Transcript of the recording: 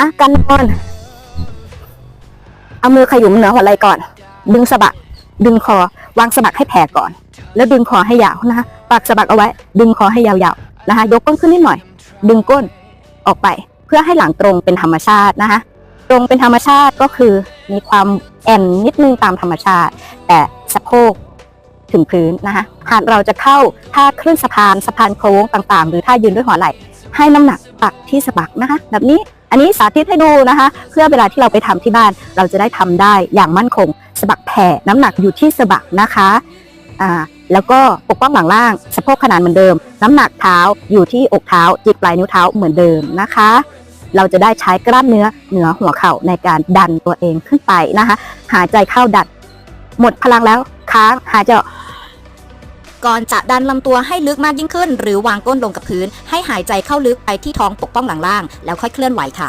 อะการนอนเอามือขยุมเหนือหัวไหล่ก่อน ดึงสะบัก ดึงคอ วางสะบักให้แผ่ก่อน แล้วดึงคอให้ยาวนะคะปากสะบักเอาไว้ ดึงคอให้ยาวๆนะคะยกก้นขึ้นนิดหน่อย ดึงก้นออกไป เพื่อให้หลังตรงเป็นธรรมชาตินะคะตรงเป็นธรรมชาติก็คือมีความแอนนิดนึงตามธรรมชาติ แต่สะโพกถึงพื้นนะคะหากเราจะเข้าท่าขึ้นสะพานสะพานโค้งต่างๆ หรือท่ายืนด้วยหัวไหล่ให้น้ำหนักปักที่สะบักนะคะ แบบนี้ อันนี้สาธิตให้ดูนะคะ เพื่อเวลาที่เราไปทำที่บ้าน เราจะได้ทำได้อย่างมั่นคง สะบักแผ่น้ำหนักอยู่ที่สะบักนะคะอ่าแล้วก็ปกป้องหลังล่างสะโพกขนานเหมือนเดิม น้ำหนักเท้าอยู่ที่อกเท้าจิกปลายนิ้วเท้าเหมือนเดิมนะคะ เราจะได้ใช้กล้ามเนื้อเหนือหัวเข่าในการดันตัวเองขึ้นไปนะคะ หายใจเข้าดันหมดพลังแล้วค้างหายใจออก ก่อนจะดันลำตัวให้ลึกมากยิ่งขึ้น หรือวางก้นลงกับพื้น ให้หายใจเข้าลึกไปที่ท้องปกป้องหลังล่าง แล้วค่อยเคลื่อนไหวค่ะ